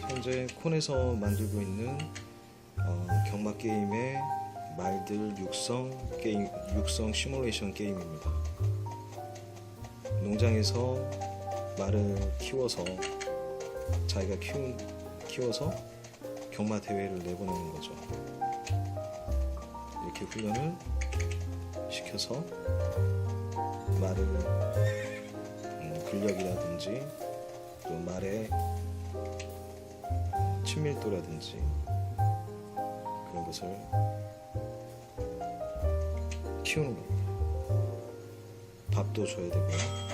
현재 콘에서 만들고 있는 어, 경마 게임의 말들 육성 게임 육성 시뮬레이션 게임입니다. 농장에서 말을 키워서 자기가 키운 키워서 경마 대회를 내보내는 거죠. 이렇게 훈련을 시켜서 말을 음, 근력이라든지 또 말의 친밀도라든지 그런 것을 키우는 겁니다. 밥도 줘야 되고요.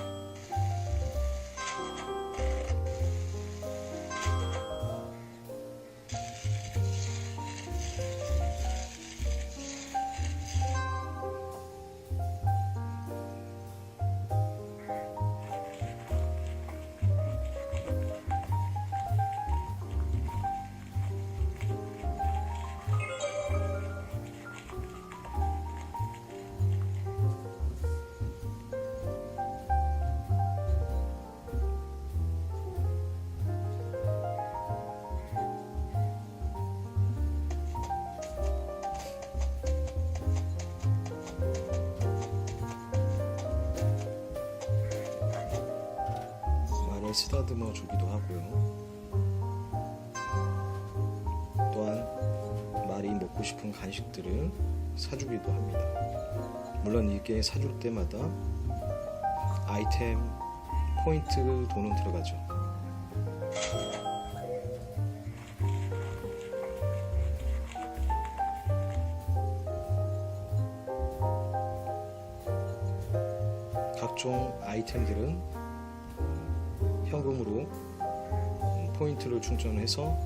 말을 쓰다듬어 주기도 하고요. 또한 말이 먹고 싶은 간식들을 사주기도 합니다. 물론 이게 사줄 때마다 아이템 포인트 돈은 들어가죠. 각종 아이템들은 현금으로 음, 포인트를 충전해서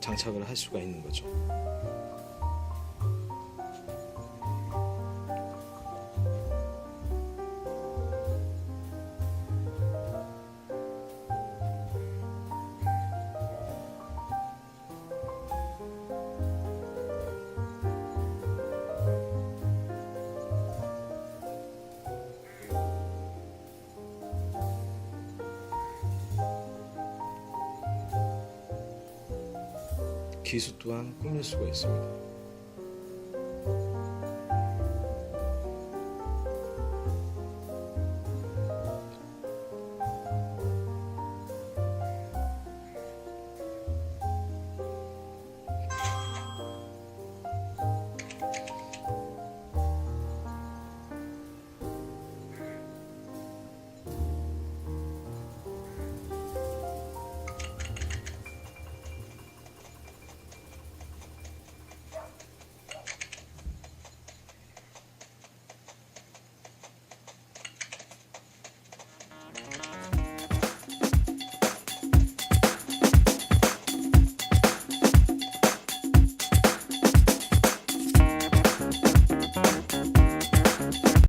장착을 할 수가 있는 거죠. 기수 또한 꾸밀 수가 있습니다.